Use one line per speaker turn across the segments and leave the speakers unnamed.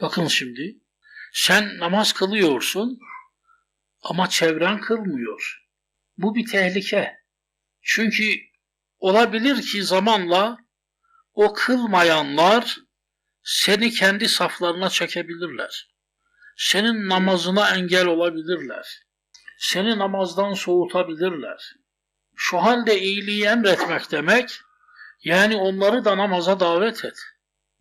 Bakın şimdi. Sen namaz kılıyorsun ama çevren kılmıyor. Bu bir tehlike. Çünkü olabilir ki zamanla o kılmayanlar seni kendi saflarına çekebilirler. Senin namazına engel olabilirler. Seni namazdan soğutabilirler. Şu halde iyiliği emretmek demek, yani onları da namaza davet et.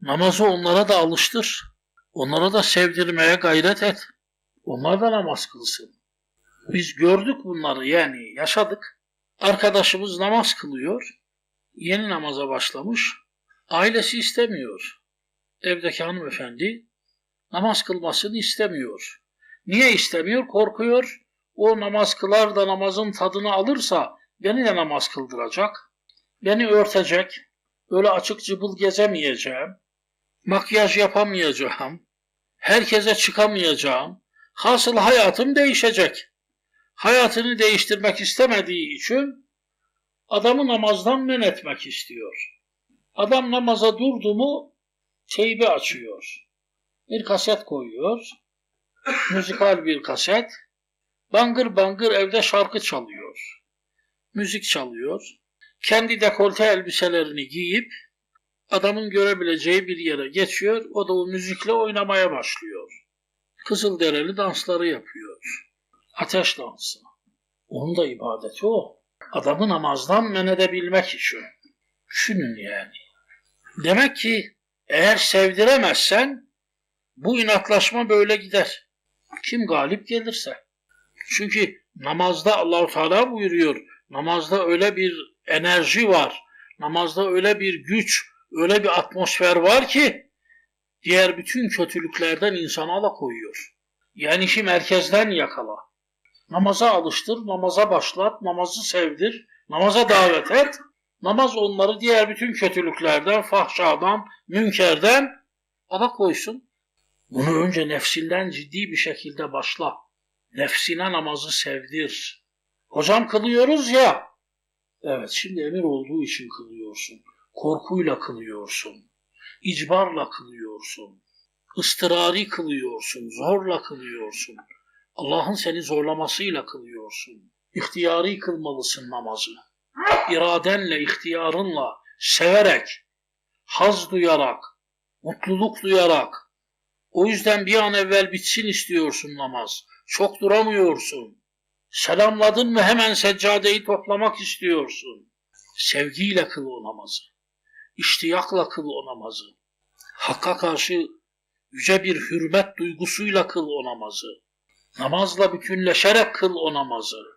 Namazı onlara da alıştır. Onlara da sevdirmeye gayret et. Onlar da namaz kılsın. Biz gördük bunları yani yaşadık. Arkadaşımız namaz kılıyor. Yeni namaza başlamış. Ailesi istemiyor. Evdeki hanımefendi namaz kılmasını istemiyor. Niye istemiyor? Korkuyor. O namaz kılar da namazın tadını alırsa beni de namaz kıldıracak. Beni örtecek. Öyle açık cıbıl gezemeyeceğim. Makyaj yapamayacağım. Herkese çıkamayacağım. Hasıl hayatım değişecek. Hayatını değiştirmek istemediği için adamı namazdan men etmek istiyor. Adam namaza durdu mu teybi açıyor. Bir kaset koyuyor. Müzikal bir kaset. Bangır bangır evde şarkı çalıyor. Müzik çalıyor. Kendi dekolte elbiselerini giyip adamın görebileceği bir yere geçiyor. O da o müzikle oynamaya başlıyor. Kızılderili dansları yapıyor. Ateş dansı. Onun da ibadeti o. Adamı namazdan men edebilmek için. Düşünün yani. Demek ki eğer sevdiremezsen bu inatlaşma böyle gider. Kim galip gelirse. Çünkü namazda Allahu Teala buyuruyor. Namazda öyle bir enerji var. Namazda öyle bir güç, öyle bir atmosfer var ki diğer bütün kötülüklerden insanı alakoyuyor. Yani işi merkezden yakala. Namaza alıştır, namaza başlat, namazı sevdir, namaza davet et. Namaz onları diğer bütün kötülüklerden, fahşadan, münkerden alakoysun. Bunu önce nefsinden ciddi bir şekilde başla. Nefsine namazı sevdir. Hocam kılıyoruz ya. Evet şimdi emir olduğu için kılıyorsun. Korkuyla kılıyorsun. İcbarla kılıyorsun. ıstırari kılıyorsun. Zorla kılıyorsun. Allah'ın seni zorlamasıyla kılıyorsun. İhtiyari kılmalısın namazı. İradenle, ihtiyarınla, severek, haz duyarak, mutluluk duyarak. O yüzden bir an evvel bitsin istiyorsun namaz. Çok duramıyorsun. Selamladın mı hemen seccadeyi toplamak istiyorsun. Sevgiyle kıl o namazı. İştiyakla kıl o namazı. Hakka karşı yüce bir hürmet duygusuyla kıl o namazı. Namazla bütünleşerek kıl o namazı.